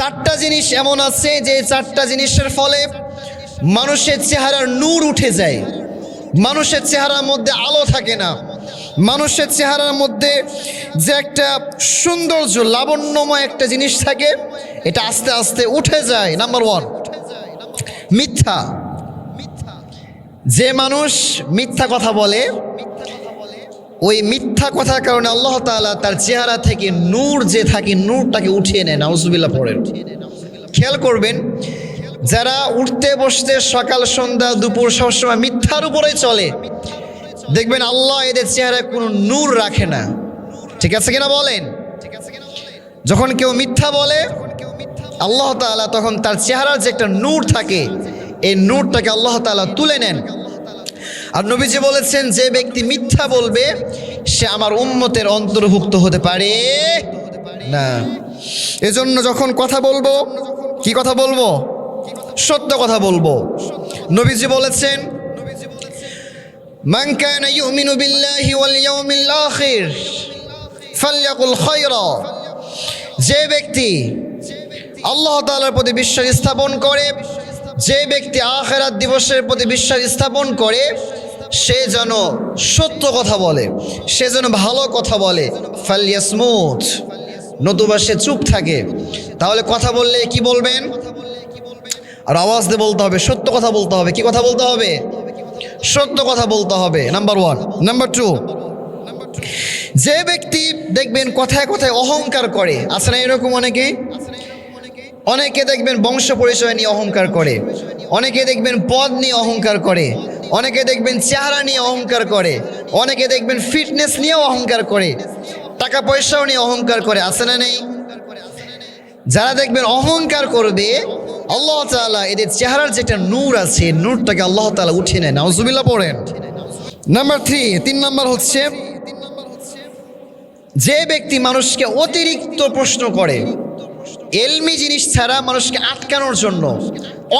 চারটা জিনিস এমন আছে যে চারটা জিনিসের ফলে মানুষের চেহারার নূর উঠে যায়। মানুষের চেহারার মধ্যে আলো থাকে না। মানুষের চেহারার মধ্যে যে একটা সৌন্দর্য, লাবণ্যময় একটা জিনিস থাকে, এটা আস্তে আস্তে উঠে যায়। নাম্বার ওয়ান মিথ্যা। যে মানুষ মিথ্যা কথা বলে ওই মিথ্যা কথার কারণে আল্লাহ তাআলা তার চেহারা থেকে নূর যে থাকে, নূরটাকে উঠিয়ে নেয়, নাউজুবিল্লাহ পড়েন খেয়াল করবেন, যারা উঠতে বসতে সকাল, সন্ধ্যা, দুপুর সবসময় মিথ্যার উপরে চলে, দেখবেন আল্লাহ এদের চেহারায় কোনো নূর রাখে না। ঠিক আছে কিনা বলেন? যখন কেউ মিথ্যা বলে, আল্লাহ তাআলা তখন তার চেহারার যে একটা নূর থাকে, এই নূরটাকে আল্লাহ তাআলা তুলে নেন। আর নবীজি বলেছেন, যে ব্যক্তি মিথ্যা বলবে, সে আমার উম্মতের অন্তর্ভুক্ত হতে পারে না। এজন্য যখন কথা বলব, কি কথা বলব? সত্য কথা বলব। নবীজি বলেছেন কানা ইউমিনু বিল্লাহি ওয়াল ইয়াউমিল আখির ফালইয়াকুল খায়রা। যে ব্যক্তি আল্লাহ তাআলার প্রতি বিশ্বাস স্থাপন করে, যে ব্যক্তি আখেরাত দিবসের প্রতি বিশ্বাস স্থাপন করে সে যেন সত্য কথা বলে, সে যেন ভালো কথা বলে। ফালিয়াসমুথ নতুবা সে চুপ থাকে। তাহলে কথা বললে কি বলবেন? আর আওয়াজ দিয়ে বলতে হবে, সত্য কথা বলতে হবে। কি কথা বলতে হবে? সত্য কথা বলতে হবে। নাম্বার ওয়ান নাম্বার টু যে ব্যক্তি দেখবেন কথায় কথায় অহংকার করে, আছে না এরকম অনেকে? অনেকে দেখবেন বংশ পরিচয় নিয়ে অহংকার করে, অনেকে দেখবেন পদ নিয়ে অহংকার করে। অনেকে দেখবেন চেহারা নিয়ে অহংকার করে, অনেকে দেখবেন ফিটনেস নিয়েও অহংকার করে টাকা পয়সাও নিয়ে অহংকার করে, আছে না নেই? যারা দেখবেন অহংকার করবে, আল্লাহ তালা এদের চেহারার যেটা নূর আছে নূরটাকে আল্লাহ তালা উঠে নেয়। নাউজুবিল্লাহ পড়েন। নাম্বার থ্রি তিন নাম্বার হচ্ছে, যে ব্যক্তি মানুষকে অতিরিক্ত প্রশ্ন করে এলমি জিনিস ছাড়া মানুষকে আটকানোর জন্য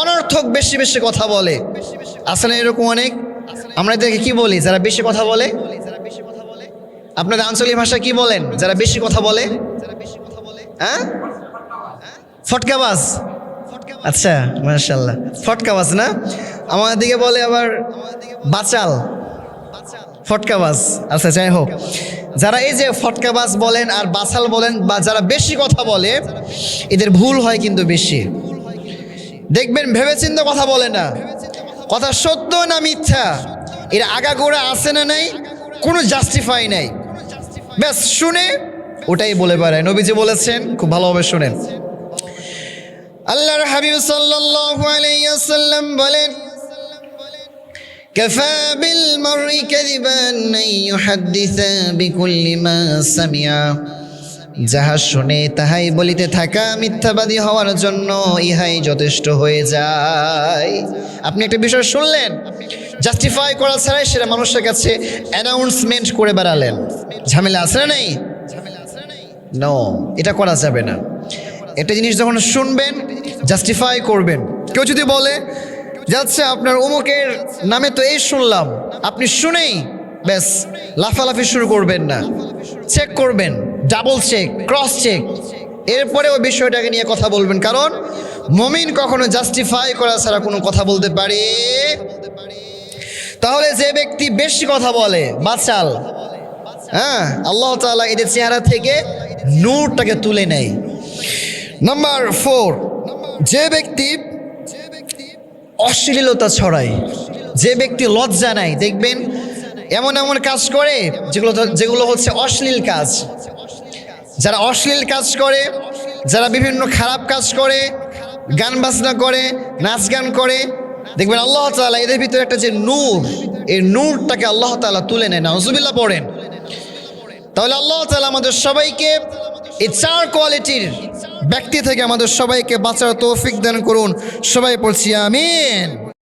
অনর্থক বেশি বেশি কথা বলে। আসলে এরকম অনেক? আমরা এদেরকে কি বলি? যারা বেশি কথা বলে? আপনাদের আঞ্চলিক ভাষা কি বলেন? যারা বেশি কথা বলে? হ্যাঁ? ফটকাবাজ আচ্ছা মাশাল্লাহ ফটকাবাজ না? আমাদের দিকে বলে আবার বাচাল। ফটকাবাজ আচ্ছা যাই হোক। যারা এই যে ফটকাবাজ বলেন আর বাসাল বলেন বা যারা বেশি কথা বলে, এদের ভুল হয় কিন্তু বেশি। দেখবেন, ভেবেচিন্তে কথা বলে না। কথা সত্য না মিথ্যা? এর আগাগোড়া আছে না নাই? কোনো জাস্টিফাই নাই। ব্যাস, শুনে ওটাই বলে বেড়ায়। নবীজি বলেছেন, খুব ভালোভাবে শুনেন। আল্লাহর হাবিব সাল্লাল্লাহু আলাইহি ওয়াসাল্লাম বলেন كفى بالمرء كذبا أن يحدث بكل ما سمع যাহা শুনে তাহাই বলিতে থাকা মিথ্যাবাদী হওয়ার জন্য ইহাই যথেষ্ট হয়ে যায় আপনি একটা বিষয় শুনলেন জাস্টিফাই করা ছাড়াই সেটা মানুষের কাছে অ্যানাউন্সমেন্ট করে বেড়ালেন ঝামেলা আছে না নেই নো এটা করা যাবে না একটা জিনিস যখন শুনবেন জাস্টিফাই করবেন কেউ যদি বলে যাচ্ছে আপনার অমুকের নামে তো এই শুনলাম। আপনি শুনেই ব্যাস লাফালাফি শুরু করবেন না। চেক করবেন, ডাবল চেক, ক্রস চেক। এরপরে ওই বিষয়টাকে নিয়ে কথা বলবেন, কারণ মমিন কখনো জাস্টিফাই করা ছাড়া কোনো কথা বলতে পারে। তাহলে যে ব্যক্তি বেশি কথা বলে, বাচাল। হ্যাঁ আল্লাহ তাআলা এদের চেহারা থেকে নূরটাকে তুলে নেয়। নাম্বার ফোর যে ব্যক্তি অশ্লীলতা ছড়ায়। যে ব্যক্তি লজ্জা নাই দেখবেন এমন এমন কাজ করে যেগুলো যেগুলো হচ্ছে অশ্লীল কাজ। যারা অশ্লীল কাজ করে, যারা বিভিন্ন খারাপ কাজ করে, গান বাজনা করে, নাচ গান করে, দেখবেন আল্লাহ তালা এদের ভিতরে একটা যে নূর, এই নূরটাকে আল্লাহ তাআলা তুলে নেয়। নাউজুবিল্লাহ পড়েন। তাহলে আল্লাহ তালা আমাদের সবাইকে এই চার কোয়ালিটির ব্যক্তি থেকে আমাদের সবাইকে বাঁচার তৌফিক দান করুন। সবাই বলছি আমিন।